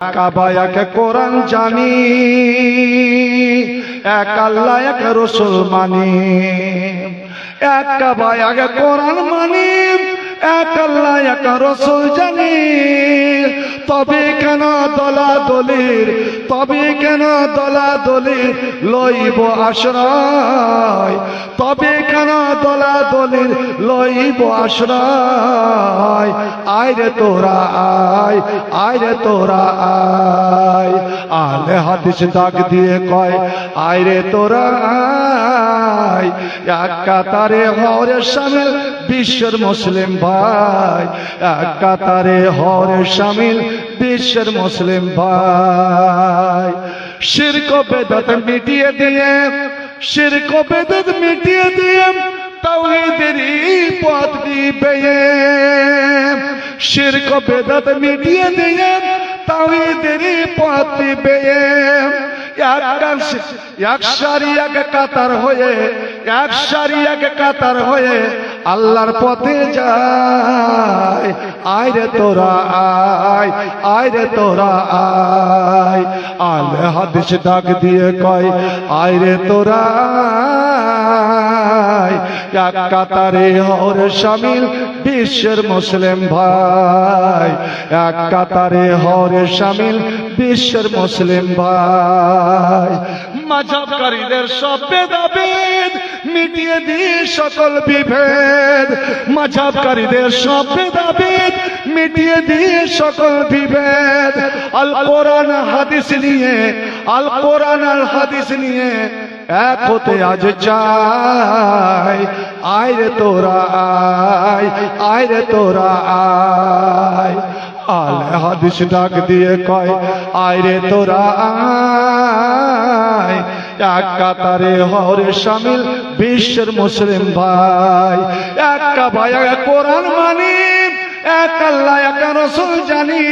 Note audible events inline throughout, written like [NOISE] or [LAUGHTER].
কাবায়াকে কোরআন জানি, এক আল্লাহ, এক রসুল মানি। এক কাবায়াকে কোরআন মানি, এক আল্লাহ, এক রসুল জানি। তবে কেন দলা দলির তবে কেন দলা দলির লইব আশ্রয়? তবে কেন দলা দলির লইব আশ্রয়? আয় রে তোরা আয় আয় রে তোরা আয়। আলে হাদিস ডাক দিয়ে কয়, আয় রে তোরা এক হরে শামিল বিশ্বের মুসলিম ভাই। এক কাতারে হরে শামিল বিশ্বের মুসলিম ভাই। শিরক বেদত মিটিয়ে দিয়ে শিরক বেদত মিটিয়ে দিয়ে পথ দিবে শিরক বেদত মিটিয়ে দিয়ে তাওহীদেরই পথ দিবে এক সারি, এক কাতার হয়ে, এক সারি, এক কাতার হয়ে আল্লাহর পথে যায়। আয় রে তোরা, আয় আয় রে তোরা, আয়। আলে হাদিস ডাক দিয়ে কয়, আয় রে তোরা আয় এক কাতারে হর শামিল বিশ্বের মুসলিম ভাই। এক কাতারে হর শামিল বিশ্বের মুসলিম ভাই। মাঝাবকারীদের সব ভেদাভেদ মিটিয়ে দিয়ে সকল বিভেদ। মাঝাবকারীদের সব ভেদাভেদ মিটিয়ে দিয়ে সকল বিভেদ। আল কোরআন হাদিস নিয়ে, আল কোরআন আল হাদিস নিয়ে এক হতে আজ চাই। আয় রে তোরা, আয় আয় রে তোরা, আয়। আলে হাদিস ডাক দিয়ে কয়, আয় রে তোরা, আয়। এক কাতারে হরে শামিল বিশ্বের মুসলিম ভাই। এক ভাই কোরআন মানি এক আল্লাহ, এক রসুল জানি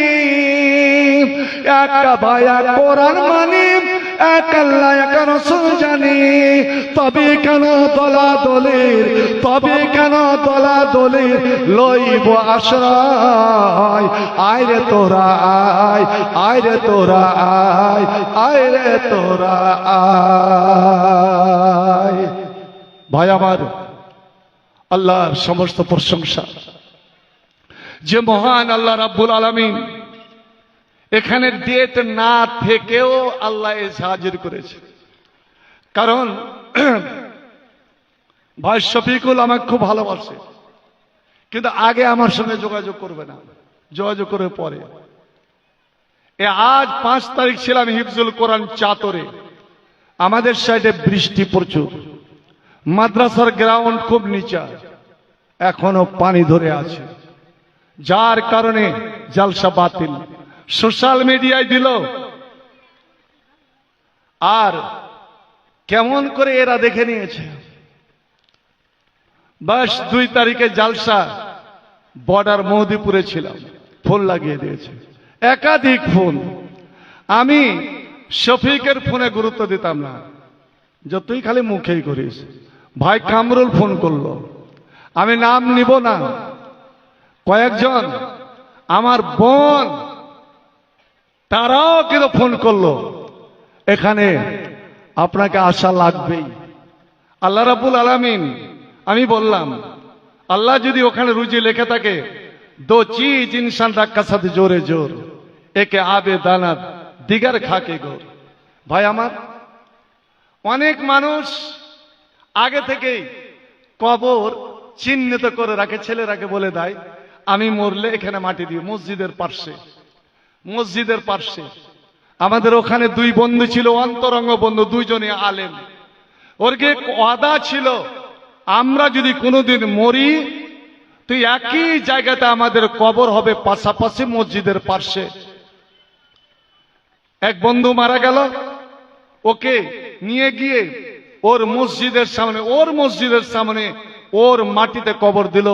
এক ভাই কোরআন মানি এক আল্লাহ, এক রসুল জানি। তবে কেন দলা দলির তবে কেন দলা দলির লইব আশ্রয়। আয় রে তোরা, আয় আয় রে তোরা, আয় আয় রে তোরা, আয়। ভাই আমার, আল্লাহর সমস্ত প্রশংসা। যে মহান আল্লাহ রাব্বুল আলামিন এখানে ডেট না থেকেও আল্লাহ এসে হাজির করেছে। কারণ, [CLEARS THROAT] ভাই শফিকুল আমাকে খুব ভালোবাসে। কিন্তু আগে আমার সঙ্গে যোগাযোগ করবে না। যোগাযোগ করে পরে। এ আজ পাঁচ তারিখ ছিলাম হিফজুল কোরআন চাতরে। আমাদের সাইডে বৃষ্টি প্রচুর। মাদ্রাসার গ্রাউন্ড খুব নিচা। এখনও পানি ধরে আছে। যার কারণে জালসা বাতিল। সোশ্যাল মিডিয়ায় দিল। আর কেমন করে এরা দেখে নিয়েছে? বাস দুই তারিখে জালসা বর্ডার মহদিপুরে ছিলাম। ফোন লাগিয়ে দিয়েছে। একাধিক ফোন। আমি শফিকের ফোনে গুরুত্ব দিতাম না। যতই খালি মুখেই করিস। ভাই কামরুল ফোন করল। আমি নাম নিব না। কয়েকজন আমার বোন তারাও কিন্তু ফোন করল। এখানে আপনাকে আশা লাগবেই। আল্লাহ রাবুল আলামিন, আমি বললাম, আল্লাহ যদি ওখানে রুজি লেখে থাকে, দো চিজ ইনসান রাক্কা সাথে জোরে জোর। একে আবে দানাত দিগার খাকে গোর ভাই আমার, অনেক মানুষ আগে থেকেই কবর চিহ্নিত করে রাখে, ছেলেরাকে বলে দেয়, আমি মরলে এখানে মাটি দিই, মসজিদের পার্শ্বে। মসজিদের পার্শ্বে আমাদের ওখানে দুই বন্ধু ছিল, অন্তরঙ্গ বন্ধু, দুইজনে আলেম। ওরকে ওয়াদা ছিল, আমরা যদি কোনোদিন মরি তুই একই জায়গাতে আমাদের কবর হবে পাশাপাশি মসজিদের পার্শ্বে এক বন্ধু মারা গেল, ওকে নিয়ে গিয়ে ওর মসজিদের সামনে, ওর মসজিদের সামনে ওর মাটিতে কবর দিল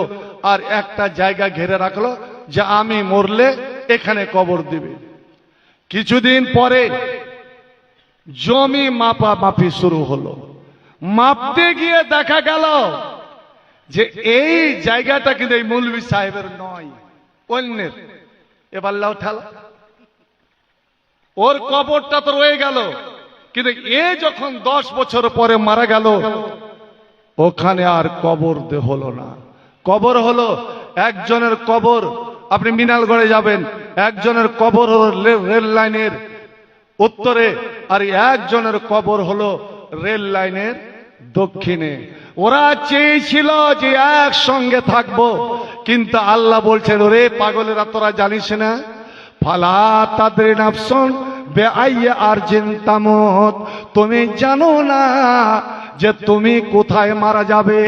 আর একটা জায়গা ঘিরে রাখল যে আমি মরলে এখানে কবর দিবে। কিছুদিন পরে জমি মাপা মাপি শুরু হলো। মাপতে গিয়ে দেখা গেল যে এই জায়গাটা কিন্তু এই মৌলভী সাহেবের নয়, অন্যের। এবার লাউ ঠালা। ওর কবরটা তো রয়ে গেল, কিন্তু এ যখন দশ বছর পরে মারা গেল, ওখানে আর কবর দে হলো না। কবর হলো একজনের কবর আপনি মিনালগড়ে যাবেন, একজনের কবর রেল লাইনের উত্তরে, আর একজনের কবর হলো রেল লাইনের দক্ষিণে। ওরা চেয়েছিল যে একসঙ্গে থাকব, কিন্তু আল্লাহ বলছেন, ওরে পাগলেরা, তোরা জানিস না? ফালা তাদের নাফসন জিন্তামত তুমি জানো না যে তুমি কোথায় মারা যাবে?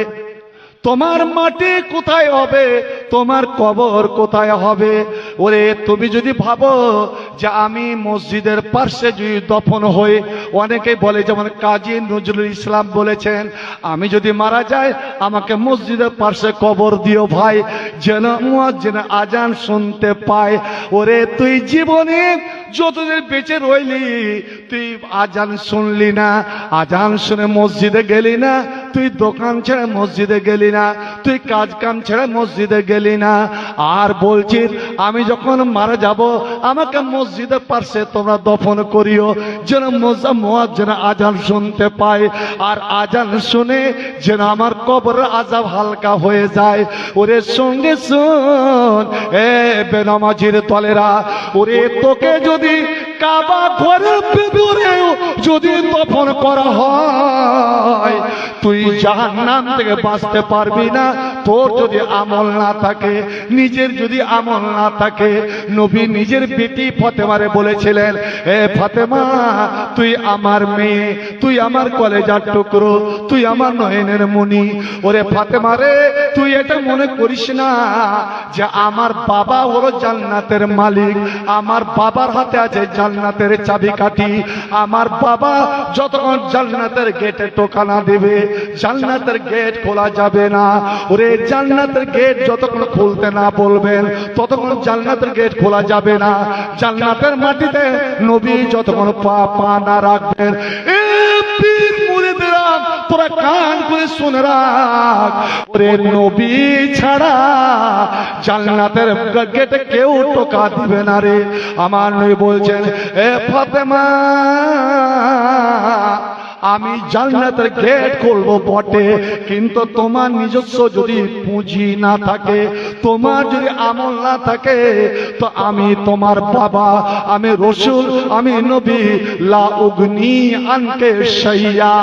তোমার মাটি কোথায় হবে? তোমার কবর কোথায় হবে? ওরে, তুমি যদি ভাবো যে আমি মসজিদের পার্শ্বে যদি দফন হয়ে অনেকে বলে, যেমন কাজী নজরুল ইসলাম বলেছেন, আমি যদি মারা যাই, আমাকে মসজিদের পার্শ্বে কবর দিও ভাই। যেন যেন আজান শুনতে পায়। ওরে, তুই জীবনে যতদিন বেঁচে রইলি, তুই আজান শুনলি না, আজান শুনে মসজিদে গেলি না তুই দোকান ছেড়ে মসজিদে গেলি না, তুই কাজ কাম ছেড়ে মসজিদে গেলি না। আর বলছিস, আমি যখন মারা যাব, আমাকে মসজিদের পাশে তোমরা দফন করিও, যেন মজা মোয়াজ যেন আজান শুনতে পায়। আর আজান শুনে যেন আমার কবর আজাব হালকা হয়ে যায়। ওরে সঙ্গে শুন, এ বেনামাজির তলেরা, ওরে তোকে যদি কাবা ঘরের ভেতরেও যদি দফন করা হয়, তুই জাহান্নাম থেকে বাঁচতে পারবি না। তোর যদি আমল না থাকে, নিজের যদি আমল না থাকে, নবী নিজের বেটি ফতেমারে বলেছিলেন, এ ফাতেমা, তুই আমার মেয়ে, তুই আমার কলেজার টুকরো, তুই আমার নয়নের মনি। ওরে ফাতেমা রে, তুই এটা মনে করিস না যে আমার বাবা ওর জান্নাতের মালিক। আমার বাবার হাতে আছে জান্নাতের চাবি কাটি আমার বাবা যতক্ষণ জান্নাতের গেটে টোকানা দেবে, জান্নাতের গেট খোলা যাবে না। ওরে, জান্নাতের গেট যতক্ষণ খুলতে না বলবেন, ততক্ষণ জান্নাতের গেট খোলা যাবে না। জান্নাতের মাটিতে নবী যতক্ষণ পা পা না রাখবেন তোরা কান করে শুনে রাখ। ওরে নবী ছাড়া জান্নাতের গেটে কেউ টোকা দিবে না রে। আমার নবী বলছেন, এ ফাতেমা আমি জান্নাতের গেট করব বটে। কিন্তু তোমার নিজস্ব যদি পুঁজি না থাকে, তোমার যদি আমল না থাকে, তো আমি তোমার বাবা, আমি রসুল, আমি নবী, লা উগনি আনকে সাইয়া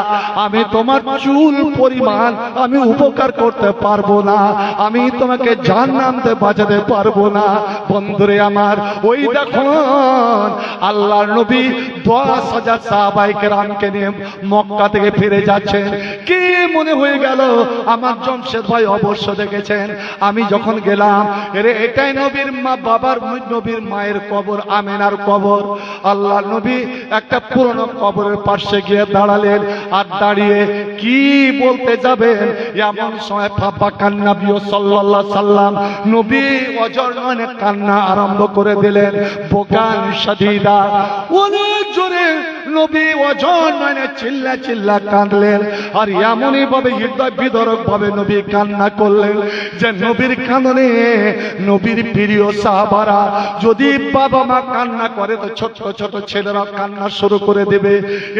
আমি তোমার চুল পরিমাণ আমি উপকার করতে পারব না। আমি তোমাকে জান্নামতে বাঁচাতে পারব না। বন্ধুরে আমার, ওই দেখুন, আল্লাহর নবী দশ হাজার সাহাবাইকে রামকে নিয়ে মক্কা থেকে ফিরে যাচ্ছেন। কি মনে হয়ে গেল? আমার জমশেদ ভাই অবশ্য দেখেছেন। আমি যখন গেলাম, এরে, এটাই নবীর মা, বাবার নবীর মায়ের কবর, আমেনার কবর। আল্লাহ নবী একটা পুরনো কবরের পাশে গিয়ে দাঁড়ালেন আর দাঁড়িয়ে কি বলতে যাবেন? এমন সময় ফাপা কান্না বিও সাল্লাল্লাহ সাল্লাম নবী অজর নয়নে কান্না আরম্ভ করে দিলেন। বোকান সাদিদা। অনেক জোরে নবী অজর নয়নে চিল্লা চিল্লা কাঁদলেন। আর এমনই ভাবে হৃদয় বিদরক ভাবে নবী কান্না করলেন যে নবীর কান্দনে নবীর প্রিয় সাহাবারা যদি বাবা মা কান্না করে তো ছোট ছোট ছেলেরা কান্না শুরু করে দেবে।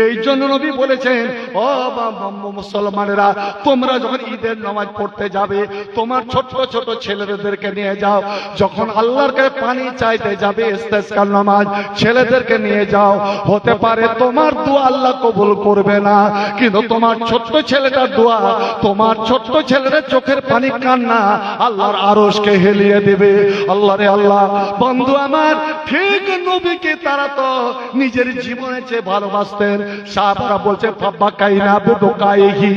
এই জন্য নবী বলেছেন, ও বাবা মুসলমানেরা, তোমরা যখন ঈদের নামাজ পড়তে যাবে, তোমার ছোট ছোট ছেলেদেরকে নিয়ে যাও। যখন আল্লাহর কাছে পানি চাইতে যাবে ইস্তেসকার নামাজ, ছেলেদেরকে নিয়ে যাও। হতে পারে তোমার দোয়া আল্লাহ কবুল করবে না। কিন্তু তোমার ছোট্ট ছেলেটার দোয়া, তোমার ছোট্ট ছেলের চোখের পানি কান্না আল্লাহর আরশকে হেলিয়ে দেবে। আল্লাহ রে আল্লাহ, বন্ধু আমার, ঠিক নবীকে তারা তো নিজের জীবনে চেয়ে ভালোবাসতেন। সাহাবারা বলছে বাবা কাইনা বেদো কাইহি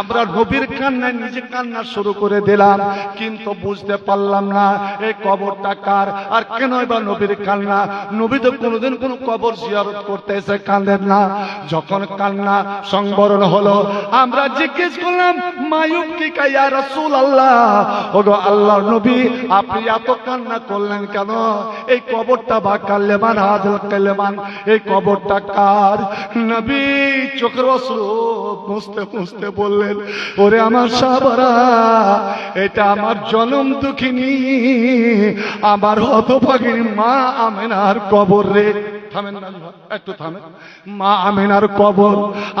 আমরা নবীর কান্নায় নিজে কান্না শুরু করে দিলাম, কিন্তু বুঝতে পারলাম না, এই কবরটা কার? আর কেন এবার নবীর কান্না? নবী তো কোনোদিন কোনো কবর জিয়ারত করতে এসে কাঁদেন না। যখন কান্না সংবরণ হলো, আমরা জিজ্ঞেস করলাম মায়ুব কি কাইয়া রসুল আল্লাহ ওগো আল্লাহ নবী, আপনি এত কান্না করলেন কেন? এই কবরটা বা কাল্লেমান হাজল কাল্লেমান এই কবরটা কার? নবী চোখের অশ্রু মুছতে মুছতে বললেন, ওরে আমার সাবারা এটা আমার জনম দুঃখিনী, আমার হতভাগিনী মা আমেনার কবর রে। থামেন একটু থামেন। মা, আমিনার কবর,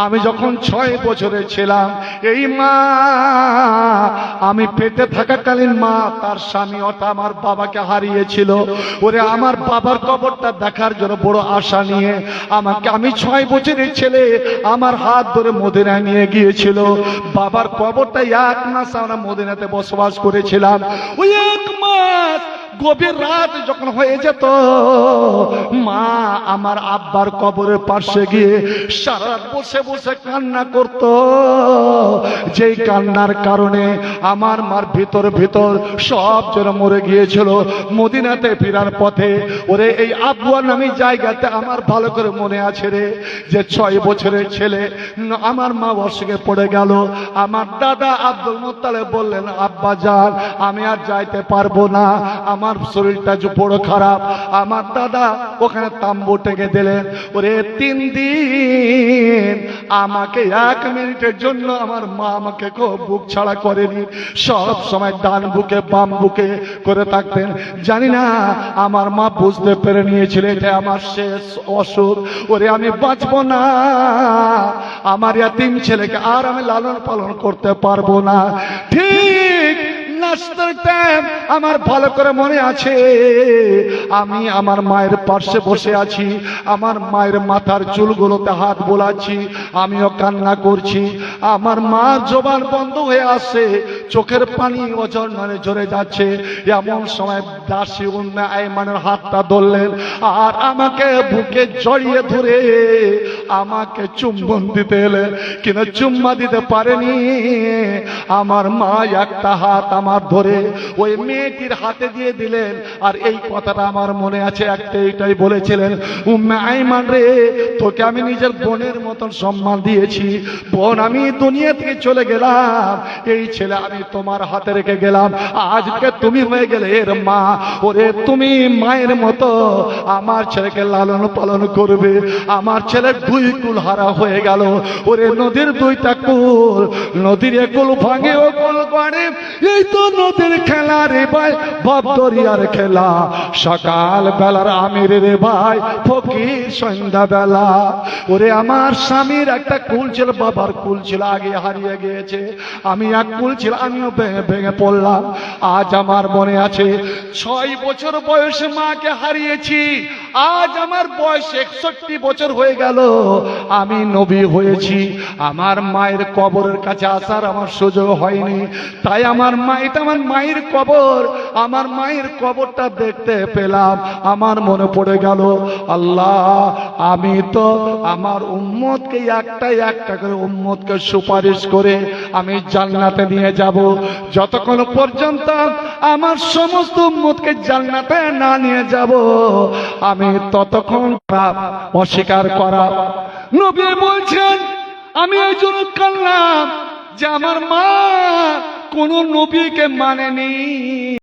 আমি যখন ছয় বছরে ছিলাম, এই মা, আমি পেটে থাকাকালীন মা, তার স্বামী ওটা আমার বাবাকে হারিয়েছিল। ওরে, আমার বাবার কবরটা দেখার জন্য বড় আশা নিয়ে আমাকে, আমি ছয় বছরের ছেলে, আমার হাত ধরে মদিনায় নিয়ে গিয়েছিল। বাবার কবরটা এক মাস আমরা মদিনাতে বসবাস করেছিলাম। ওই এক মাস গভীর রাত যখন হয়ে যেত আমার আব্বার কবরের পাশে গিয়ে সারা বসে বসে কান্না করত। যেই কান্নার কারণে আমার মার ভিতর ভিতর সব যেন মরে গিয়েছিল। মদিনাতে ফিরার পথে ওরে এই আবুয়া নামী জায়গাতে আমার ভালো করে মনে আছে রে যে ছয় বছরের ছেলে আমার মা অসুখে পড়ে গেল। আমার দাদা আব্দুল মোত্তালে বললেন, আব্বা যান, আমি আর যাইতে পারব না। আমার শরীরটা বড় খারাপ। আমার দাদা ওখানে তাম্বু টেকে দিলেন, ওরে তিন দিন আমাকে এক মিনিটের জন্য আমার মা আমাকে কেউ বুক ছাড়া করেনি। সব সময় ডান বুকে, বাম বুকে করে থাকতেন। জানি না, আমার মা বুঝতে পেরে নিয়েছিল, এটা আমার শেষ অসুখ। ওরে, আমি বাঁচবো না। আমার ইয়া তিন ছেলেকে আর আমি লালন পালন করতে পারব না। ঠিক টাইম আমার ভালো করে মনে আছে। আমি আমার মায়ের পাশে বসে আছি, আমার মায়ের মাথার চুলগুলোতে হাত বোলাচ্ছি, আমিও কান্না করছি। আমার মা জবান বন্ধ হয়ে আসছে চোখের পানি ওজন মানে ঝরে যাচ্ছে। এমন সময় দাসী উন্না আইমানের হাতটা ধরলেন, আর আমাকে বুকে জড়িয়ে ধরে আমাকে চুম্বন দিতে এলেন কিন্তু চুম্মা দিতে পারেনি? আমার মা একটা হাত আমার ধরে ওই মেয়েটির হাতে দিয়ে দিলেন। আর এই কথাটা আমার মনে আছে, একটা এটাই বলেছিলেন, উম্মে আইমান রে, তোকে আমি নিজের বোনের মতন সম্মান দিয়েছি। বোন, আমি দুনিয়া থেকে চলে গেলাম। এই ছেলে আমি তোমার হাতে রেখে গেলাম। আজকে তুমি হয়ে গেলে এর মা। ওরে, তুমি মায়ের মতো আমার ছেলেকে লালন পালন করবে। আমার ছেলে দুই কুল হারা হয়ে গেল। ওরে নদীর দুইটা কুল, নদীর একুল ভাঙে ও কুল গড়ে এই তো নদীর খেলা রে ভাই, বাপ দরিয়ার খেলা। সকাল বেলার আমির রে ভাই, ফকির সন্ধ্যা বেলা। ওরে আমার স্বামীর একটা কুল ছিল, বাবার কুল ছিল, আগে হারিয়ে গিয়েছে। আমি এক কুল ছিল, আমিও ভেঙে ভেঙে পড়লাম। আজ আমার মনে আছে, ছয় বছর বয়সে মাকে হারিয়েছি। আজ আমার বয়স একষট্টি বছর হয়ে গেল। আমি নবী হয়েছি। আমার মায়ের কবরের কাছে আসার আমার সুযোগ হয়নি। তাই আমার মা, এটা আমার মায়ের কবর। আমার মায়ের কবরটা দেখতে পেলাম। আমার মনে পড়ে গেল, আল্লাহ, আমি তো আমার উম্মতকে একটা একটা করে উম্মতকে সুপারিশ করে আমি জান্নাতে নিয়ে যাব। যতক্ষণ পর্যন্ত আমার সমস্ত উম্মতকে জান্নাতে না নিয়ে যাব, আমি ততক্ষণ পাপ অস্বীকার করা। নবী বলছেন, আমি এই জন্য কান্নাম যে আমার মা কোন নবীকে মানেনি।